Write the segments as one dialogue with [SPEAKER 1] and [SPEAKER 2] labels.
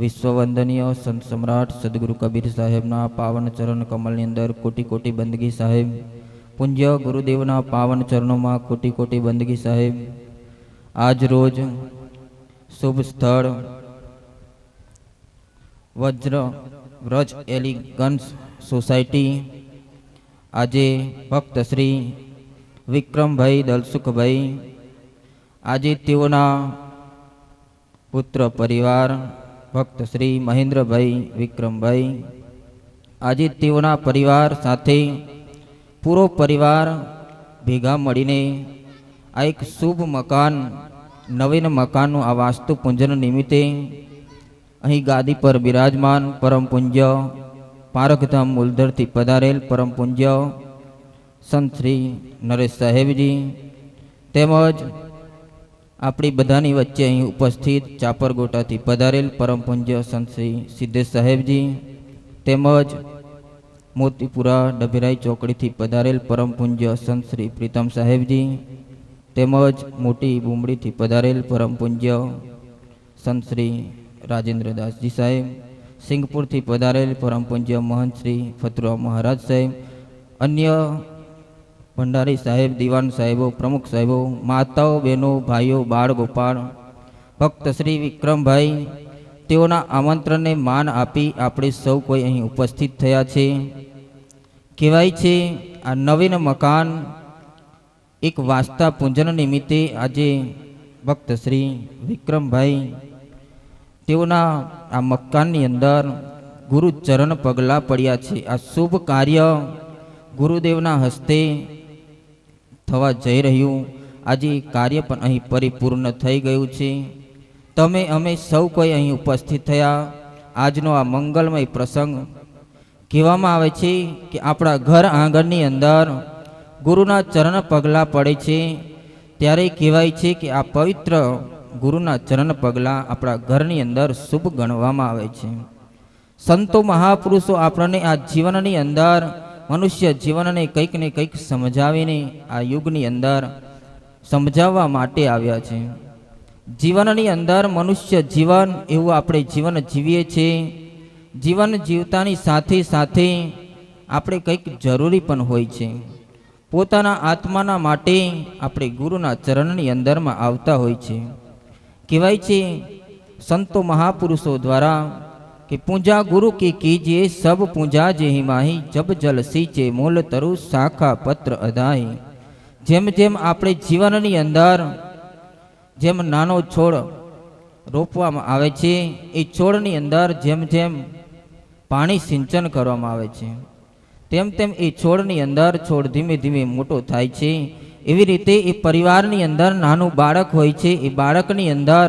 [SPEAKER 1] વિશ્વવંદનીય સંત સમ્રાટ સદગુરુ કબીર સાહેબના પાવન ચરણ કમલની અંદર કોટી કોટી બંદગી સાહેબ, પૂજ્ય ગુરુદેવના પાવન ચરણોમાં કોટી કોટી બંદગી સાહેબ. આજ રોજ શુભ સ્થળ વજ્ર વ્રજ એલિગન્સ સોસાયટી આજે ભક્ત શ્રી વિક્રમભાઈ દલસુખભાઈ, આજે તેઓના પુત્ર પરિવાર ભક્ત શ્રી મહેન્દ્રભાઈ વિક્રમભાઈ આજે તેઓના પરિવાર સાથે પૂરો પરિવાર ભેગા મળીને આ એક શુભ મકાન, નવીન મકાનનું આ વાસ્તુ પૂજન નિમિત્તે અહીં ગાદી પર બિરાજમાન પરમ પૂજ્ય પારકધામ મૂલધરથી પધારેલ પરમ પૂજ્ય સંત શ્રી નરેશ સાહેબજી, તેમજ આપણી બધાની વચ્ચે અહીં ઉપસ્થિત ચાપરગોટાથી પધારેલ પરમ પૂજ્ય સંત સિદ્ધેશ સાહેબજી તેમજ મોતીપુરા ડભેરાઈ ચોકડીથી પધારેલ પરમ પૂજ્ય શ્રી પ્રીતમ સાહેબજી તેમજ મોટી બુમડીથી પધારેલ પરમ પૂજ્ય રાજેન્દ્રદાસજી સાહેબ, સિંગપુરથી પધારેલ પરમ પૂજ્ય મહંત શ્રી ફતરા મહારાજ સાહેબ, અન્ય ભંડારી સાહેબ, દિવાન સાહેબો, પ્રમુખ સાહેબો, માતાઓ, બહેનો, ભાઈઓ, બાળ ગોપાળ, ભક્ત શ્રી વિક્રમભાઈ, તેઓના આમંત્રણને માન આપી આપણે સૌ કોઈ અહીં ઉપસ્થિત થયા છે. કહેવાય છે, આ નવીન મકાન એક વાસ્તા પૂજન નિમિત્તે આજે ભક્ત શ્રી વિક્રમભાઈ, તેઓના આ મકાનની અંદર ગુરુચરણ પગલાં પડ્યા છે. આ શુભ કાર્ય ગુરુદેવના હસ્તે થવા જઈ રહ્યું. આજે કાર્ય પણ અહીં પરિપૂર્ણ થઈ ગયું છે. તમે અમે સૌ કોઈ અહીં ઉપસ્થિત થયા. આજનો આ મંગલમય પ્રસંગ કહેવામાં આવે છે કે આપણા ઘર આંગણની અંદર ગુરુના ચરણ પગલાં પડે છે. ત્યારે કહેવાય છે કે આ પવિત્ર ગુરુના ચરણ પગલાં આપણા ઘરની અંદર શુભ ગણવામાં આવે છે. સંતો મહાપુરુષો આપણને આ જીવનની અંદર મનુષ્ય જીવનને કંઈક ને કંઈક સમજાવીને આ યુગની અંદર સમજાવવા માટે આવ્યા છે. જીવનની અંદર મનુષ્ય જીવન એવું આપણે જીવન જીવીએ છીએ. જીવન જીવતાની સાથે સાથે આપણે કંઈક જરૂરી પણ હોય છે. પોતાના આત્માના માટે આપણે ગુરુના ચરણની અંદરમાં આવતા હોય છે. કહેવાય છે, સંતો મહાપુરુષો દ્વારા કે પૂજા ગુરુ की कीजिए સબ પૂજા જે माही जब जल સીચે મૂલ તરુ શાખા પત્ર અધાઈ જેમ જેમ આપણે જીવનની અંદર જેમ નાનો છોડ રોપવામાં આવે છે, એ છોડની અંદર જેમ જેમ પાણી સિંચન કરવામાં આવે છે, તેમ તેમ એ છોડની અંદર છોડ ધીમે ધીમે મોટો થાય છે. એવી રીતે એ પરિવારની અંદર નાનું બાળક હોય છે, એ બાળકની અંદર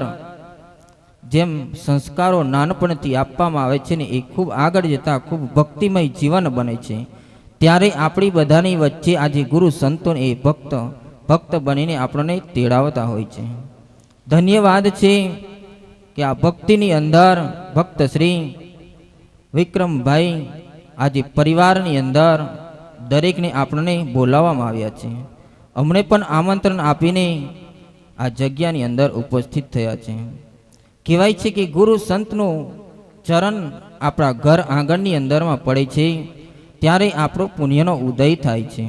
[SPEAKER 1] જેમ સંસ્કારો નાનપણથી આપવામાં આવે છે ને એ ખૂબ આગળ જતાં ખૂબ ભક્તિમય જીવન બને છે. ત્યારે આપણી બધાની વચ્ચે આજે ગુરુ સંતો એ ભક્ત ભક્ત બનીને આપણને તેડાવતા હોય છે. ધન્યવાદ છે કે આ ભક્તિની અંદર ભક્ત શ્રી વિક્રમભાઈ આજે પરિવારની અંદર દરેકને આપણને બોલાવવામાં આવ્યા છે. અમને પણ આમંત્રણ આપીને આ જગ્યાની અંદર ઉપસ્થિત થયા છે. કહેવાય છે કે ગુરુ સંતનું ચરણ આપણા ઘર આંગણની અંદરમાં પડે છે, ત્યારે આપણો પુણ્યનો ઉદય થાય છે.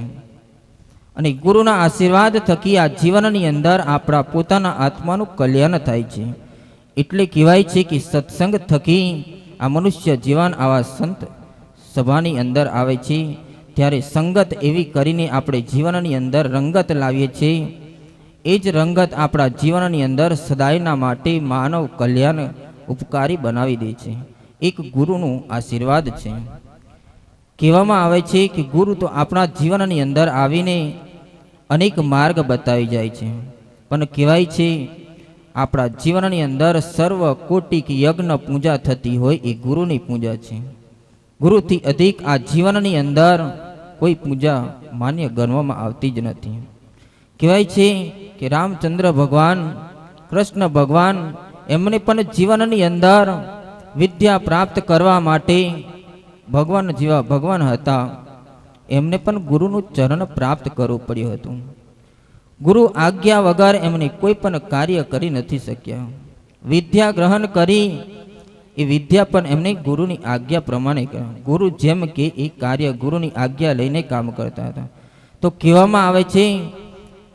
[SPEAKER 1] અને ગુરુના આશીર્વાદ થકી આ જીવનની અંદર આપણા પોતાના આત્માનું કલ્યાણ થાય છે. એટલે કહેવાય છે કે સત્સંગ થકી આ મનુષ્ય જીવન આવા સંત સભાની અંદર આવે છે, ત્યારે સંગત એવી કરીને આપણે જીવનની અંદર રંગત લાવીએ છીએ. એ જ રંગત આપણા જીવનની અંદર સદાયના માટે માનવ કલ્યાણ ઉપકારી બનાવી દે છે. એક ગુરુનું આશીર્વાદ છે. કહેવામાં આવે છે કે ગુરુ તો આપણા જીવનની અંદર આવીને અનેક માર્ગ બતાવી જાય છે. પણ કહેવાય છે, આપણા જીવનની અંદર સર્વ કોટિક યજ્ઞ પૂજા થતી હોય એ ગુરુની પૂજા છે. ગુરુથી અધિક આ જીવનની અંદર કોઈ પૂજા માન્ય ગણવામાં આવતી જ નથી. કહેવાય છે કે રામચંદ્ર ભગવાન, કૃષ્ણ ભગવાન એમને પણ જીવનની અંદર વિદ્યા પ્રાપ્ત કરવા માટે ભગવાન જેવા ભગવાન હતા. એમને પણ ગુરુનું ચરણ પ્રાપ્ત કરવું પડ્યું હતું. ગુરુ આજ્ઞા વગર એમને કોઈ પણ કાર્ય કરી નથી શક્યા. વિદ્યા ગ્રહણ કરી, એ વિદ્યા પણ એમને ગુરુની આજ્ઞા પ્રમાણે કર્યા ગુરુ જેમ કે એ કાર્ય ગુરુની આજ્ઞા લઈને કામ કરતા હતા. તો કહેવામાં આવે છે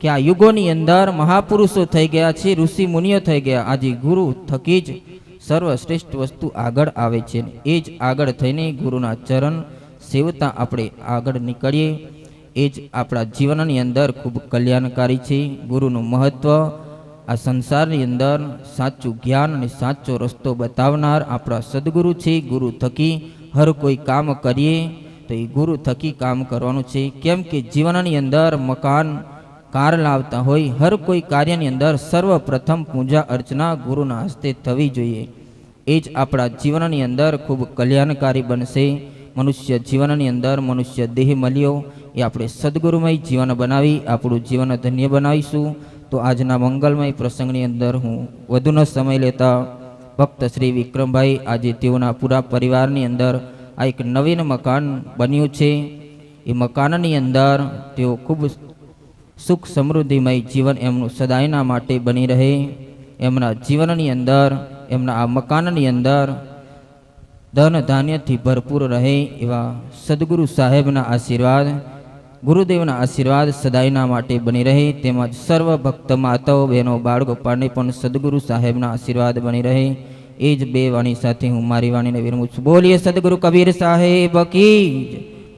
[SPEAKER 1] કે આ યુગોની અંદર મહાપુરુષો થઈ ગયા છે, ઋષિ મુનિઓ થઈ ગયા. આજે ગુરુ થકી જ સર્વશ્રેષ્ઠ વસ્તુ આગળ આવે છે એ જ આગળ થઈને ગુરુના ચરણ સેવતા આપણે આગળ નીકળીએ. એ જ આપણા જીવનની અંદર ખૂબ કલ્યાણકારી છે. ગુરુનું મહત્ત્વ આ સંસારની અંદર સાચું જ્ઞાન અને સાચો રસ્તો બતાવનાર આપણા સદગુરુ છે. ગુરુ થકી હર કોઈ કામ કરીએ તો એ ગુરુ થકી કામ કરવાનું છે. કેમ કે જીવનની અંદર મકાન કાર લાવતા હોય, હર કોઈ કાર્યની અંદર સર્વપ્રથમ પૂજા અર્ચના ગુરુના હસ્તે થવી જોઈએ. એ જ આપણા જીવનની અંદર ખૂબ કલ્યાણકારી બનશે. મનુષ્ય જીવનની અંદર મનુષ્ય દેહ મળ્યો, એ આપણે સદગુરુમય જીવન બનાવી, આપણું જીવન ધન્ય બનાવીશું. તો આજના મંગલમય પ્રસંગની અંદર હું વધુનો સમય લેતા ભક્ત શ્રી વિક્રમભાઈ આજે તેઓના પૂરા પરિવારની અંદર આ એક નવીન મકાન બન્યું છે. એ મકાનની અંદર તેઓ ખૂબ સુખ સમૃદ્ધિમય જીવન એમનું સદાયના માટે બની રહે. એમના જીવનની અંદર, એમના આ મકાનની અંદર ધન ધાન્યથી ભરપૂર રહે એવા સદગુરુ સાહેબના આશીર્વાદ, ગુરુદેવના આશીર્વાદ સદાયના માટે બની રહે. તેમજ સર્વ ભક્ત માતાઓ, બહેનો બાળગોપાળને પણ સદગુરુ સાહેબના આશીર્વાદ બની રહે. એ જ બે વાણી સાથે હું મારી વાણીને વિરમું છું. બોલીએ સદગુરુ કબીર સાહેબ કી.